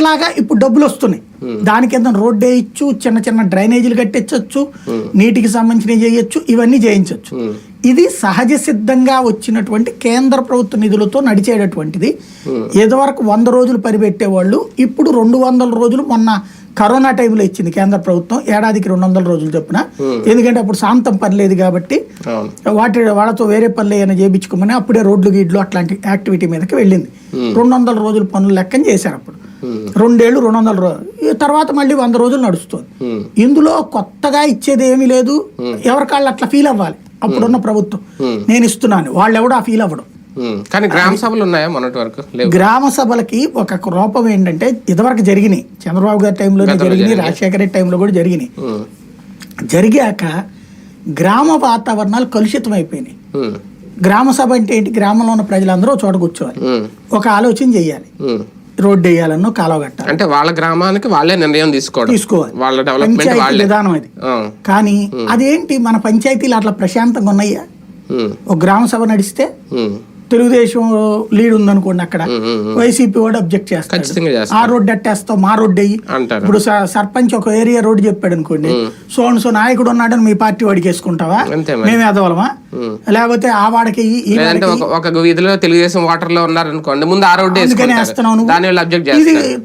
అట్లాగా ఇప్పుడు డబ్బులు వస్తున్నాయి. దాని కింద రోడ్డు వేయచ్చు చిన్న చిన్న డ్రైనేజీలు కట్టించవచ్చు నీటికి సంబంధించినవి చేయొచ్చు ఇవన్నీ చేయించవచ్చు ఇది సహజ సిద్ధంగా వచ్చినటువంటి కేంద్ర ప్రభుత్వ నిధులతో నడిచేటటువంటిది. ఇదివరకు వంద రోజులు పరిపెట్టేవాళ్ళు ఇప్పుడు రెండు వందల రోజులు మొన్న కరోనా టైంలో ఇచ్చింది కేంద్ర ప్రభుత్వం ఏడాదికి రెండు వందల రోజులు చొప్పున. ఎందుకంటే అప్పుడు శాంతం పని లేదు కాబట్టి వాటి వాళ్ళతో వేరే పనులు ఏమైనా చేయించుకోమని అప్పుడే రోడ్లు గీడ్లు అట్లాంటి యాక్టివిటీ మీదకి వెళ్ళింది. రెండు వందల రోజుల పనులు లెక్కన చేశారు అప్పుడు. రెండేళ్ళు రెండు వందల తర్వాత మళ్ళీ వంద రోజులు నడుస్తుంది. ఇందులో కొత్తగా ఇచ్చేది ఏమీ లేదు ఎవరికాళ్ళు అట్లా ఫీల్ అవ్వాలి అప్పుడున్న ప్రభుత్వం నేను ఇస్తున్నాను వాళ్ళు ఎవడో ఆ ఫీల్ అవ్వడం. కానీ గ్రామ సభలు ఉన్నాయా మొన్నటి వరకు గ్రామ సభలకి ఒక రూపం ఏంటంటే ఇదివరకు జరిగినాయి చంద్రబాబు గారి టైంలోనే జరిగినాయి రాజశేఖర రెడ్డి టైంలో కూడా జరిగినాయి. జరిగాక గ్రామ వాతావరణాలు కలుషితం అయిపోయినాయి. గ్రామ సభ అంటే ఏంటి గ్రామంలో ఉన్న ప్రజలందరూ చోట కూర్చోవాలి. ఒక ఆలోచన చేయాలి. రోడ్డు వేయాలన్నో కాలువ కట్టాలి. అంటే వాళ్ళ గ్రామానికి వాళ్ళే నిర్ణయం తీసుకోవడం. తీసుకోవాలి. వాళ్ళ డెవలప్మెంట్ వాళ్ళే. విధానం అది. కానీ అదేంటి మన పంచాయతీలు అట్లా ప్రశాంతంగా ఉన్నాయా. ఒక గ్రామ సభ నడిస్తే. తెలుగుదేశం లీడ్ ఉందనుకోండి అక్కడ. వైసీపీ వాడు అబ్జెక్ట్ చేస్తాడు. ఆ రోడ్డు అట్టేస్తావు మా రోడ్డు అయ్యి ఇప్పుడు సర్పంచ్ ఒక ఏరియా రోడ్డు చెప్పాడు అనుకోండి. సోన్ సో నాయకుడు ఉన్నాడని మీ పార్టీ వాడికి వేసుకుంటావా. మేము ఎదవలమా లేకపోతే ఆ వాడికి ఒక వీధిలో తెలుగుదేశం వాటర్లో ఉన్నారనుకోండి ముందు ఆ రోడ్డు దాని వల్ల అబ్జెక్ట్ చేస్తారు.